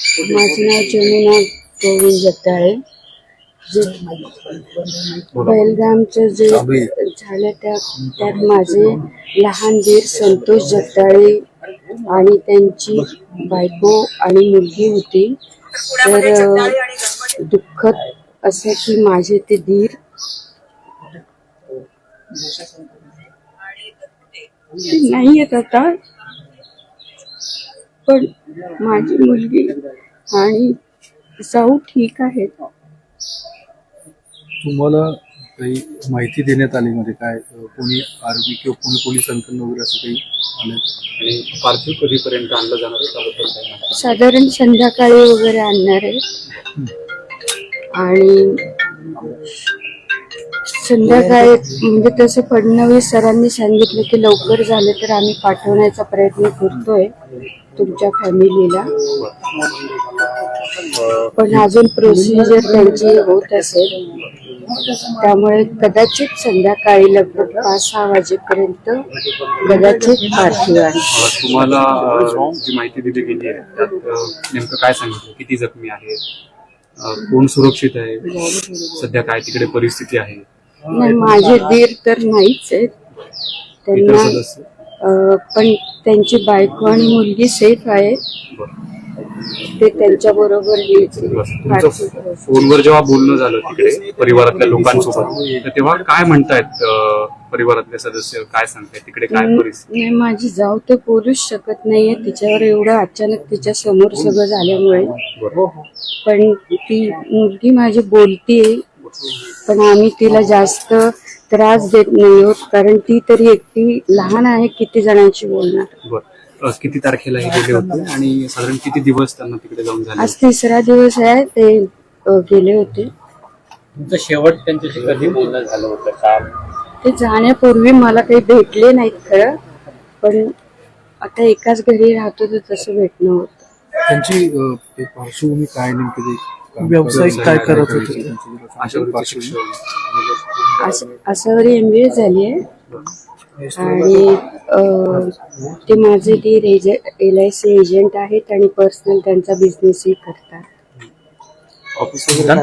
माझं नाव जमुना गोविंद जगदाळे जे बैलगामचं जे झालं त्या त्यात माझे लहान दीर संतोष जगदाळे आणि त्यांची बायको आणि मुलगी होती. तर दुःखद असं की माझे ते दीर नाही येत आता. पण माझी मुलगी आणि जाऊ ठीक आहेत. तुम्हाला काही माहिती देण्यात आली मध्ये काय कोणी आर्मी किंवा कोणी पोलिसांकडून वगैरे असं काही आलं? आणि पार्थिव कधीपर्यंत आणलं जाणार आहे त्याबद्दल काय माहिती? साधारण संध्याकाळी वगैरे आणणार आहे. आणि संध्याकाळी म्हणजे तसं फडणवीस सरांनी सांगितलं की लवकर झालं तर आम्ही पाठवण्याचा प्रयत्न करतोय तुमच्या फॅमिलीला. पण अजून प्रोसिजर त्यांची होत असेल. त्यामुळे कदाचित संध्याकाळी लगभग पाच सहा वाजेपर्यंत कदाचित पार्थिव आहे. तुम्हाला जी माहिती दिली गेली आहे त्यात नेमकं काय सांगितलं? किती जखमी आहेत? अ, कोण सुरक्षित आहे? सध्या काय तिकडे परिस्थिती आहे? नाही माझे दीर तर नाहीच आहेत. त्यांना पण त्यांची बायको आणि मुलगी सेफ आहे. ते त्यांच्या बरोबर फोनवर जेव्हा बोलणं झालं तिकडे परिवारातल्या लोकांसोबत तेव्हा काय म्हणतायत परिवारातले सदस्य? काय सांगतायत? तिकडे काय नाही माझी जाऊ तर बोलूच शकत नाहीये. तिच्यावर एवढं अचानक तिच्या समोर सगळं झाल्यामुळे. पण ती मुलगी माझी बोलतीये. पण आम्ही तिला जास्त त्रास देत नाही आहोत कारण ती तरी एकटी लहान आहे किती जणांशी बोलणार? बरं. अ, किती तारखेला हे गेले होते आणि साधारण किती दिवस त्यांना तिकडे जाऊन झाले? आज तिसरा दिवस आहे ते अ, गेले होते. तुमचं शेवट त्यांच्याशी कधी बोलणं झालं होतं? का ते जाण्यापूर्वी मला काही भेटले नाहीत खरं पण आता एकाच घरी राहतो तर तसं भेटणं होतं. त्यांची अं, ते पार्श्वभूमी काय नेमकी? ते काम व्यावसायिक करत काय करत? होते? असावरी एम बी ए झाली आहे. आणि ते माझे दीर एल आय सी एजंट आहेत आणि पर्सनल त्यांचा बिझनेसही करतात.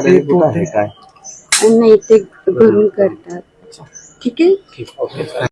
ते तो नाही ते घरून करतात. ठीक आहे?